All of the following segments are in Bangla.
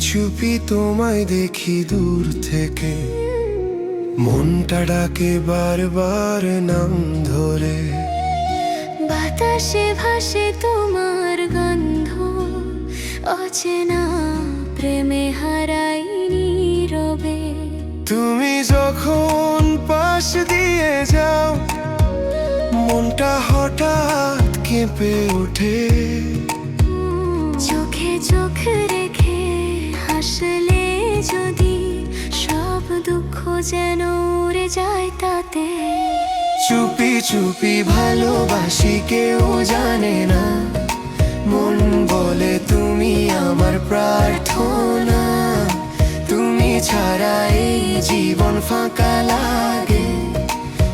চুপি তোমায় দেখি দূর থেকে। মনটা ডাকে বারবার নাম ধরে। বাতাসে ভাসে তোমার গন্ধ। অচেনা প্রেমে হারাই রবে। তুমি যখন পাশ দিয়ে যাও মনটা হঠাৎ কেঁপে ওঠে। যেন উড়ে যায় তাতে। চুপি চুপি ভালোবাসি, কেউ জানে না। মন বলে তুমি আমার প্রার্থনা। তুমি ছাড়া এই জীবন ফাঁকা লাগে।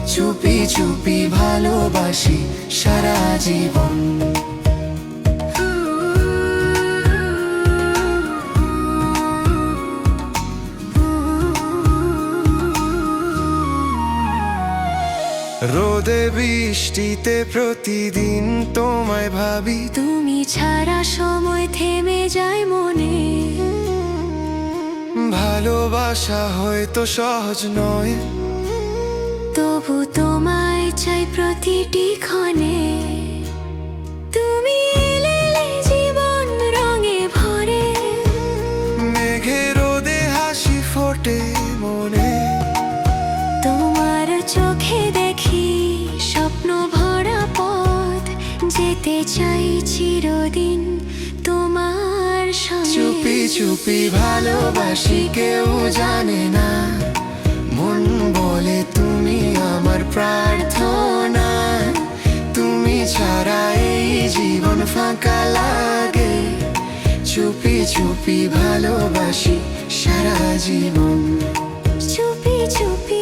চুপি চুপি ভালোবাসি সারা জীবন। রোদে বৃষ্টিতে প্রতিদিন তোমায় ভাবি। তুমি ছাড়া সময় থেমে যায় মনে। ভালোবাসা হয়তো সহজ নয়। তবু তোমায় চাই প্রতিটি ক্ষণে। যেতে চাই চিরদিন তোমার সঙ্গে। চুপি চুপি ভালোবাসি কেউ জানে না। মন বলে তুমি আমার প্রার্থনা। তুমি ছাড়া এই জীবন ফাঁকা লাগে। চুপি চুপি ভালোবাসি সারা জীবন। চুপি চুপি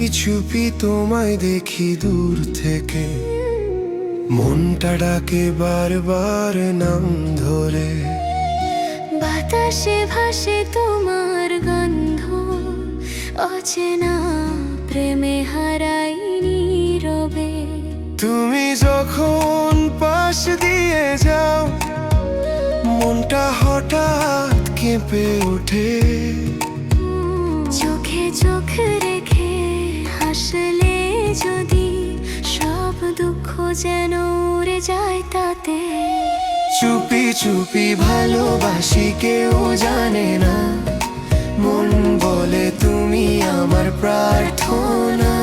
চুপি তোমায় দেখি দূর থেকে। মনটা ডাকে বারবার নাম ধরে। বাতাসে ভাসে তোমার গন্ধ। অচেনা প্রেমে হারাই নীরবে। তুমি যখন পাশ দিয়ে যাও মনটা হঠাৎ কেঁপে ওঠে। চোখে চোখ রেখে হাসলে যদি সব দুঃখ যেন উড়ে যায় তাতে। চুপি চুপি ভালোবাসি কেউ জানে না। মন বলে তুমি আমার প্রার্থনা।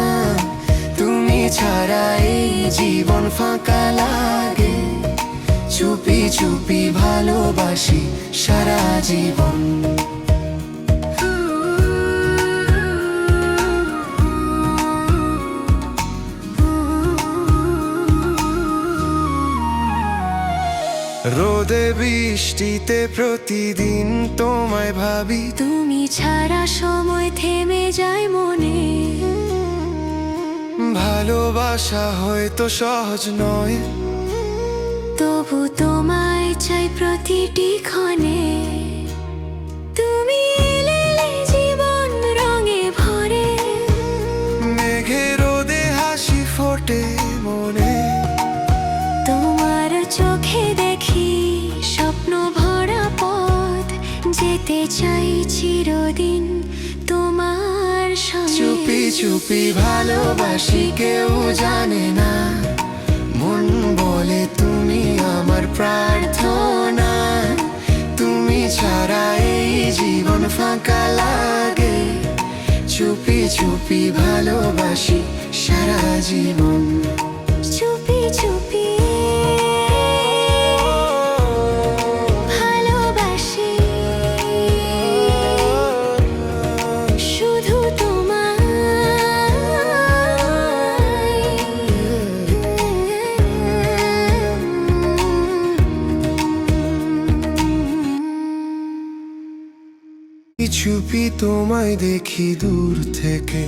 তুমি ছাড়া এই জীবন ফাঁকা লাগে। চুপি চুপি ভালোবাসি সারা জীবন। রোদে বৃষ্টিতে প্রতিদিন তোমায় ভাবি। তুমি ছাড়া সময় থেমে যায় মনে। ভালোবাসা হয়তো সহজ নয়। তবু তোমায় চাই প্রতিটি ক্ষণে। চিরদিন তোমার চুপি চুপি ভালোবাসি কেউ জানে না। মন বলে তুমি আমার প্রার্থনা। তুমি ছাড়া এই জীবন ফাঁকা লাগে। চুপি চুপি ভালোবাসি সারা জীবন। চুপি চুপি চুপি তোমায় দেখি দূর থেকে।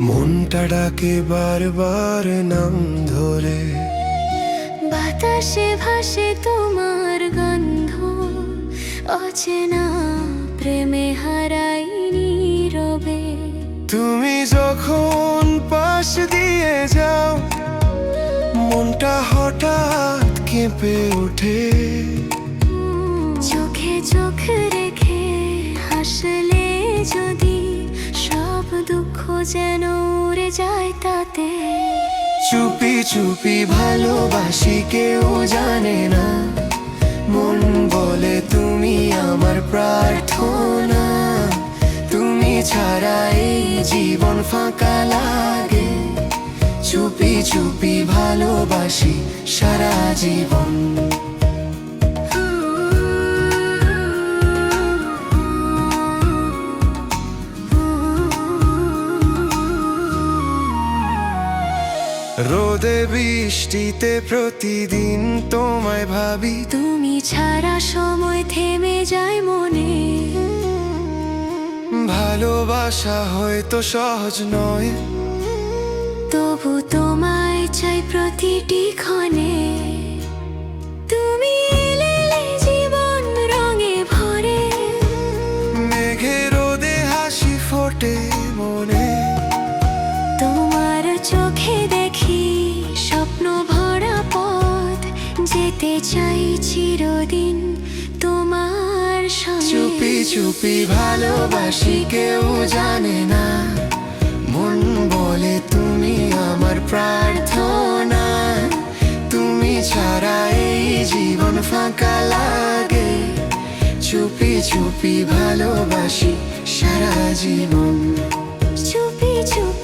মনটা ডাকে বারবার নাম ধরে। বাতাসে ভাসে তোমার গন্ধ। অচেনা প্রেমে হারাই নীরবে। তুমি যখন পাশ দিয়ে যাও মনটা হঠাৎ কেঁপে ওঠে। যেন উড়ে যায় তাতে। চুপি চুপি ভালোবাসি কেউ জানে না। মন বলে তুমি আমার প্রার্থনা। তুমি ছাড়া এই জীবন ফাঁকা লাগে। চুপি চুপি ভালোবাসি সারা জীবন। রোদে বৃষ্টিতে প্রতিদিন তোমায় ভাবি। তুমি ছাড়া সময় থেমে যায় মনে। ভালোবাসা হয়তো সহজ নয়। তবু তোমায় চাই প্রতিটি ক্ষণে। চিরদিন তোমার চুপি চুপি ভালোবাসি কেউ জানে না। মন বলে তুমি আমার প্রার্থনা। তুমি ছাড়া এই জীবন ফাঁকা লাগে। চুপি চুপি ভালোবাসি সারা জীবন। চুপি চুপি